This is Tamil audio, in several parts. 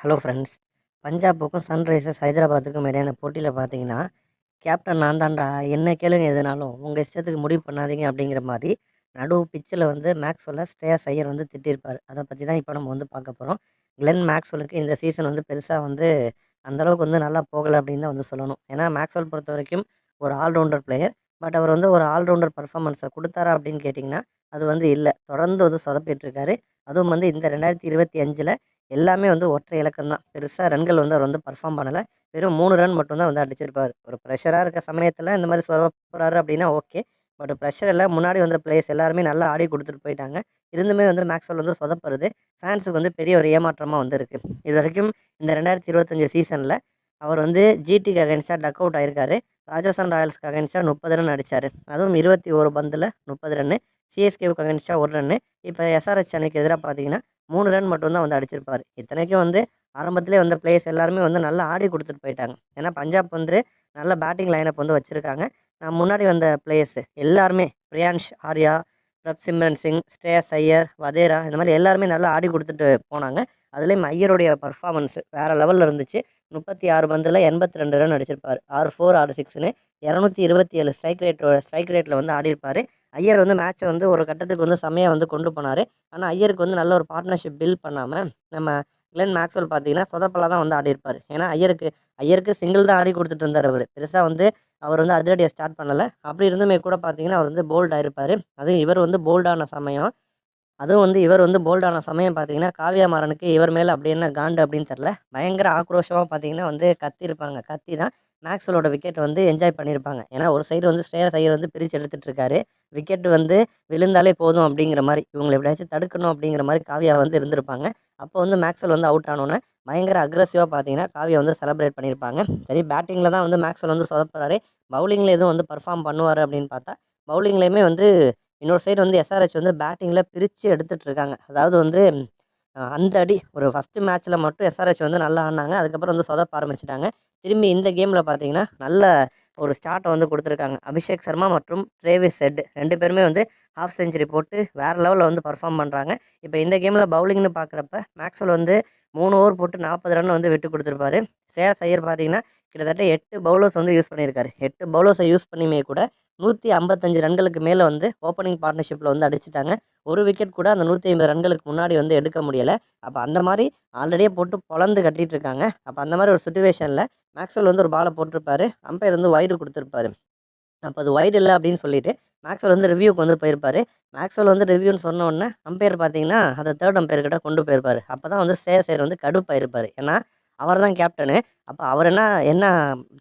ஹலோ ஃப்ரெண்ட்ஸ் பஞ்சாபுக்கும் சன்ரைசர்ஸ் ஹைதராபாத்துக்கும் இடையான போட்டியில் பார்த்தீங்கன்னா கேப்டன் நான் தான்டா என்ன கேளுங்க எதுனாலும் உங்கள் இஷ்டத்துக்கு முடிவு பண்ணாதீங்க அப்படிங்கிற மாதிரி நடு பிச்சில் வந்து மேக்ஸ்வெல்ல ஸ்ரேயஸ் ஐயர் வந்து திட்டிருப்பார் அதை பற்றி தான் இப்போ நம்ம வந்து பார்க்க போகிறோம் கிளென் மேக்ஸ்வெலுக்கு இந்த சீசன் வந்து பெருசாக வந்து அந்தளவுக்கு வந்து நல்லா போகலை அப்படின்னு தான் வந்து சொல்லணும். ஏன்னா மேக்ஸ்வெல் பொறுத்த வரைக்கும் ஒரு ஆல்ரவுண்டர் பிளேயர் பட் அவர் வந்து ஒரு ஆல்ரவுண்டர் பர்ஃபார்மன்ஸை கொடுத்தாரா அப்படின்னு கேட்டிங்கன்னா அது வந்து இல்லை. தொடர்ந்து வந்து சொதப்பிட்டுருக்காரு அதுவும் வந்து இந்த ரெண்டாயிரத்தி இருபத்தி அஞ்சில் எல்லாமே வந்து ஒற்றை இலக்கம் தான் பெருசாக ரன்கள் வந்து அவர் வந்து பர்ஃபார்ம் பண்ணலை. வெறும் மூணு ரன் மட்டும்தான் வந்து அடிச்சிருப்பார். ஒரு ப்ரெஷராக இருக்க சமயத்தில் இந்த மாதிரி சொதப்புறாரு அப்படின்னா ஓகே பட் ப்ரெஷர் எல்லாம் முன்னாடி வந்த பிளேயர்ஸ் எல்லாருமே நல்லா ஆடி கொடுத்துட்டு போயிட்டாங்க. இருந்துமே வந்து மேக்ஸ்வெல் வந்து சொதப்புறது ஃபேன்ஸுக்கு வந்து பெரிய ஒரு ஏமாற்றமாக வந்து இருக்குது இது வரைக்கும் இந்த ரெண்டாயிரத்தி இருபத்தஞ்சி சீசனில் அவர் வந்து ஜிடிக்கு அகேன்ஸ்டாக டக் அவுட் ஆயிருக்காரு. ராஜஸ்தான் ராயல்ஸ்க்கு அகேன்ஸ்டாக முப்பது ரன் அடித்தார் அதுவும் இருபத்தி ஒரு பந்தில் முப்பது ரன்னு சிஎஸ்கேவுக்கு அகேன்ஸ்டாக ஒரு ரன்னு இப்போ எஸ்ஆர்எஸ் அணிக்கு எதிராக பார்த்தீங்கன்னா மூணு ரன் மட்டும்தான் வந்து அடிச்சிருப்பார். இத்தனைக்கும் வந்து ஆரம்பத்திலே வந்த பிளேயர்ஸ் எல்லாருமே வந்து நல்லா ஆடி கொடுத்துட்டு போயிட்டாங்க. ஏன்னா பஞ்சாப் வந்து நல்ல பேட்டிங் லைனப் வந்து வச்சுருக்காங்க. நான் முன்னாடி வந்த பிளேயர்ஸ் எல்லாருமே பிரியான்ஷ் ஆர்யா பிரப் சிம்ரன் சிங் ஸ்ரேயஸ் ஐயர் வதேரா இந்த மாதிரி எல்லாருமே நல்லா ஆடி கொடுத்துட்டு போனாங்க. அதுலேயும் ஐயருடைய பர்ஃபார்மன்ஸ் வேறு லெவலில் இருந்துச்சு. முப்பத்தி ஆறு பந்தில் எண்பத்தி ரெண்டு ரன் அடிச்சிருப்பார். ஆறு ஃபோர் ஆறு சிக்ஸ்னு இரநூத்தி இருபத்தி ஏழு ஸ்ட்ரைக் ரேட்டோட ஸ்ட்ரைக் ரேட்டில் வந்து ஆடிருப்பார் ஐயர் வந்து மேட்ச்சை வந்து ஒரு கட்டத்துக்கு வந்து செம்மையாக வந்து கொண்டு போனார். ஆனால் ஐயருக்கு வந்து நல்ல ஒரு பார்ட்னர்ஷிப் பில்ட் பண்ணாமல் நம்ம கிளென் மேக்ஸ்வெல் பார்த்தீங்கன்னா சொதப்பலாக தான் வந்து ஆடி இருப்பார். ஏன்னா ஐயருக்கு ஐயருக்கு சிங்கிள் தான் ஆடி கொடுத்துட்டு இருந்தார் அவர். பெருசாக வந்து அவர் வந்து அதிரடியை ஸ்டார்ட் பண்ணலை. அப்படி இருந்துமே கூட பார்த்தீங்கன்னா அவர் வந்து போல்ட் ஆயிருப்பார். அதுவும் இவர் வந்து போல்டான சமயம். அதுவும் வந்து இவர் வந்து போல்டான சமயம் பார்த்தீங்கன்னா காவியா மாறனுக்கு இவர் மேலே அப்படி என்ன காண்டு அப்படின்னு தெரில பயங்கர ஆக்ரோஷமாக பார்த்தீங்கன்னா வந்து கத்தி இருப்பாங்க கத்தி தான். மேக்ஸ்வலோட விக்கெட் வந்து என்ஜாய் பண்ணியிருப்பாங்க. ஏன்னா ஒரு சைடு வந்து ஸ்ரேயஸ் ஐயர் வந்து பிரித்து எடுத்துகிட்டு இருக்காரு விக்கெட் வந்து விழுந்தாலே போதும் அப்படிங்கிற மாதிரி இவங்களை எப்படியாச்சும் தடுக்கணும் அப்படிங்கிற மாதிரி காவியா வந்து இருந்திருப்பாங்க. அப்போ வந்து மேக்ஸ்வெல் வந்து அவுட் ஆனோன்னே பயங்கர அக்ரஸிவாக பார்த்தீங்கன்னா காவியா வந்து செலிப்ரேட் பண்ணியிருப்பாங்க. சரி பேட்டிங்கில் தான் வந்து மேக்ஸ்வெல் வந்து சொதப்புறாரு. பவுலிங்கில் எதுவும் வந்து பர்ஃபார்ம் பண்ணுவார் அப்படின்னு பார்த்தா பவுலிங்லேயுமே வந்து இன்னொரு சைடு வந்து எஸ்ஆர்ஹெச் வந்து பேட்டிங்கில் பிரித்து எடுத்துகிட்டு இருக்காங்க அதாவது வந்து அந்த அடி ஒரு ஃபஸ்ட்டு மேட்ச்சில் மட்டும் எஸ்ஆர்ஹெச் வந்து நல்லா ஆடினாங்க. அதுக்கப்புறம் வந்து சொதப்ப ஆரம்பிச்சிட்டாங்க. திரும்பி இந்த கேமில் பார்த்தீங்கன்னா நல்ல ஒரு ஸ்டார்ட்டை வந்து கொடுத்துருக்காங்க. அபிஷேக் சர்மா மற்றும் ட்ரேவிஸ் செட். ரெண்டு பேருமே வந்து ஹாஃப் செஞ்சுரி போட்டு வேறு லெவலில் வந்து பர்ஃபார்ம் பண்ணுறாங்க இப்போ இந்த கேமில் பவுலிங்னு பார்க்குறப்ப மேக்ஸ்வெல் வந்து மூணு ஓவர் போட்டு நாற்பது ரன் வந்து விட்டு கொடுத்துருப்பாரு. ஸ்ரேயாஸ் ஐயர் பார்த்தீங்கன்னா கிட்டத்தட்ட எட்டு பவுலர்ஸ் வந்து யூஸ் பண்ணியிருக்காரு. எட்டு பவுலர்ஸை யூஸ் பண்ணியுமே கூட நூற்றி ஐம்பத்தஞ்சு ரன்களுக்கு மேலே வந்து ஓப்பனிங் பார்ட்னர்ஷிப்பில் வந்து அடிச்சிட்டாங்க. ஒரு விக்கெட் கூட அந்த நூற்றி ஐம்பது ரன்களுக்கு முன்னாடி வந்து எடுக்க முடியலை. அப்போ அந்த மாதிரி ஆல்ரெடியே போட்டு பொழந்து கட்டிகிட்டு இருக்காங்க. அப்போ அந்த மாதிரி ஒரு சுச்சுவேஷனில் மேக்ஸ்வெல் வந்து ஒரு பாலை போட்டிருப்பாரு. அம்பையர் வந்து வயிறு கொடுத்துருப்பாரு. அப்போ அது ஒயிட் இல்லை அப்படின்னு சொல்லிட்டு மேக்ஸ்வெல் வந்து ரிவ்யூக்கு வந்து போயிருப்பார். மேக்ஸ்வெல் வந்து ரிவ்யூன்னு சொன்ன உடனே அம்பையர் பார்த்தீங்கன்னா அதை தேர்ட் அம்பையர் கிட்ட கொண்டு போயிருப்பார். அப்போ தான் வந்து சேர் வந்து கடுப்பாயிருப்பார். ஏன்னா அவர் தான் கேப்டனு அப்போ அவர் என்ன என்ன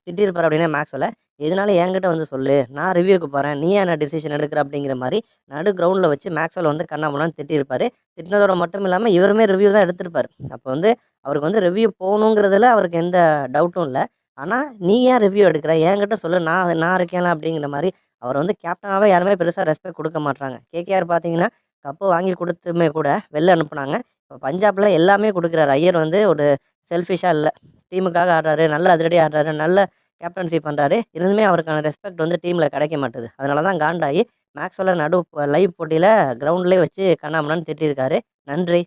திட்டிருப்பார் அப்படின்னா மேக்ஸ்வெல்லை இதனால என்கிட்ட வந்து சொல்லு. நான் ரிவ்யூக்கு போகிறேன் நீ என்ன டிசிஷன் எடுக்கிற? அப்படிங்கிற மாதிரி நடு கிரவுண்டில் வச்சு மேக்ஸ்வெல் வந்து கண்ணாமண்ணான்னு திட்டிருப்பார் திட்டினதோட மட்டும் இல்லாமல் இவருமே ரிவ்யூ தான் எடுத்திருப்பார். அப்போ வந்து அவருக்கு வந்து ரிவ்யூ போகணுங்கிறதுல அவருக்கு எந்த டவுட்டும் இல்லை. ஆனால் நீ ஏன் ரிவ்யூ எடுக்கிற? என்கிட்ட சொல்லு. நான் நான் இருக்கேன்ல அப்படிங்கிற மாதிரி அவர் வந்து கேப்டனாகவே யாருமே பெருசாக ரெஸ்பெக்ட் கொடுக்க மாட்டாங்க கேகேஆர் பார்த்தீங்கன்னா கப்பு வாங்கி கொடுத்துமே கூட வெளில அனுப்புனாங்க. இப்போ பஞ்சாபில் எல்லாமே கொடுக்குறாரு. ஐயர் வந்து ஒரு செல்ஃபிஷாக இல்லை. டீமுக்காக ஆடுறாரு. நல்ல அதிரடி ஆடுறாரு. நல்ல கேப்டன்சி பண்ணுறாரு இருந்துமே அவருக்கான ரெஸ்பெக்ட் வந்து டீமில் கிடைக்க மாட்டுது. அதனால தான் காண்டாகி மேக்ஸ்வெல்லாம் நடு லைவ் போட்டியில் கிரவுண்ட்லேயே வச்சு கண்ணாமண்ணான்னு திட்டிருக்காரு. நன்றி.